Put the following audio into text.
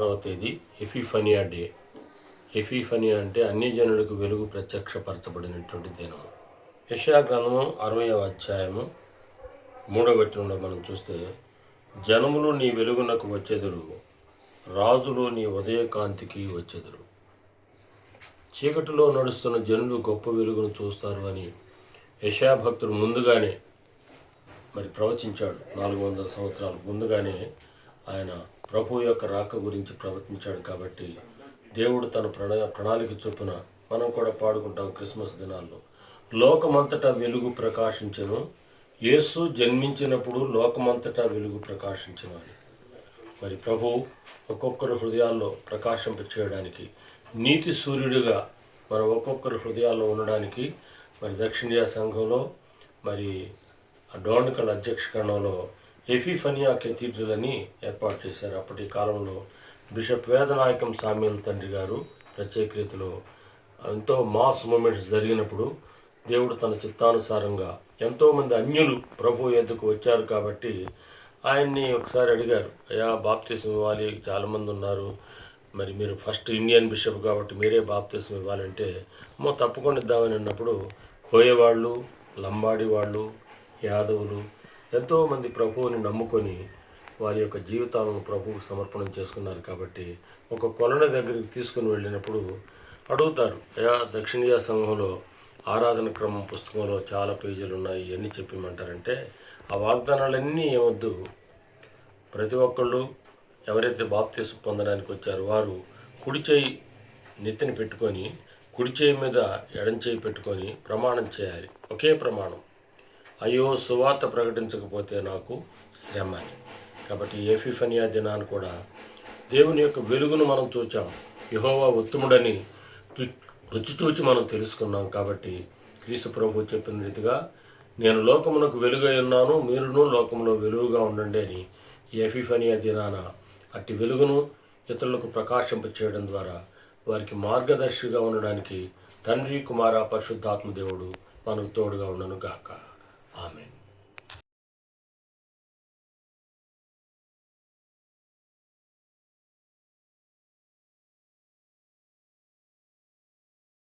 ఆరవ తేదీ ఎఫిఫనియా డే. ఎఫిఫనియా అంటే అన్ని జనులకు వెలుగు ప్రత్యక్షపరచబడినటువంటి దినం యశా గ్రంథము అరవయవ అధ్యాయము మూడవ వచనంలో మనం చూస్తే జనములు నీ వెలుగునకు వచ్చెదురు రాజులు నీ ఉదయకాంతికి వచ్చెదురు. చీకటిలో నడుస్తున్న జనులు గొప్ప వెలుగును చూస్తారు అని యశా భక్తుడు ముందుగానే మరి ప్రవచించాడు నాలుగు వందల సంవత్సరాలు ముందుగానే ఆయన ప్రభు యొక్క రాక గురించి ప్రవర్తించాడు కాబట్టి దేవుడు తన ప్రణా ప్రణాళిక చొప్పున మనం కూడా పాడుకుంటాం క్రిస్మస్ దినాల్లో. లోకమంతటా వెలుగు ప్రకాశించను. యేసు జన్మించినప్పుడు లోకమంతటా వెలుగు ప్రకాశించను అని. మరి ప్రభు ఒక్కొక్కరు హృదయాల్లో ప్రకాశింప చేయడానికి నీతి సూర్యుడిగా మనం ఒక్కొక్కరి హృదయాల్లో ఉండడానికి మరి దక్షిణీయ సంఘంలో మరి డోండకల్ అధ్యక్ష గణంలో ఎఫీఫనియా కెథీడ్రల్ అని ఏర్పాటు చేశారు. అప్పటి కాలంలో బిషప్ వేదనాయకం సామ్యుల్ తండ్రి గారు ప్రత్యేక రీతిలో ఎంతో మాస్ మూమెంట్స్ జరిగినప్పుడు దేవుడు తన చిత్తానుసారంగా ఎంతోమంది అన్యులు ప్రభు ఎద్దుకు వచ్చారు కాబట్టి ఆయన్ని ఒకసారి అడిగారు అయ్యా బాప్తీసం ఇవ్వాలి చాలామంది ఉన్నారు. మరి మీరు ఫస్ట్ ఇండియన్ బిషప్ కాబట్టి మీరే బాప్తీసం ఇవ్వాలంటే మో తప్పకుండా ఇద్దామని అన్నప్పుడు కోయవాళ్ళు లంబాడి వాళ్ళు యాదవులు ఎంతోమంది ప్రభువుని నమ్ముకొని వారి యొక్క జీవితాలను ప్రభువుకు సమర్పణం చేసుకున్నారు కాబట్టి ఒక కొలన దగ్గరికి తీసుకుని వెళ్ళినప్పుడు అడుగుతారు అయా దక్షిణీయ సంఘంలో ఆరాధన క్రమం పుస్తకంలో చాలా పేజీలు ఉన్నాయి ఇవన్నీ చెప్పిమంటారంటే ఆ వాగ్దానాలన్నీ ఏమొద్దు. ప్రతి ఒక్కళ్ళు ఎవరైతే బాప్తీసు పొందడానికి వచ్చారో వారు కుడి చేయి నెత్తిని పెట్టుకొని కుడి చేయి మీద ఎడం చేయి పెట్టుకొని ప్రమాణం చేయాలి. ఒకే ప్రమాణం. అయ్యో సువార్త ప్రకటించకపోతే నాకు శ్రమ అని. కాబట్టి ఏఫిఫనియా దినాన్ని కూడా దేవుని యొక్క వెలుగును మనం చూచాం. యహోవా ఉత్తముడని రుచి చూచి మనం తెలుసుకున్నాం కాబట్టి క్రీస్తు ప్రభు చెప్పిన రీతిగా నేను లోకమునకు వెలుగై ఉన్నాను మీరును లోకంలో వెలుగుగా ఉండండి అని ఈ ఎఫిఫనియా దినాన అట్టి వెలుగును ఇతరులకు ప్రకాశింప చేయడం ద్వారా వారికి మార్గదర్శిగా ఉండడానికి తండ్రి కుమార పరిశుద్ధాత్మ దేవుడు మనకు తోడుగా ఉండను గాక Amen.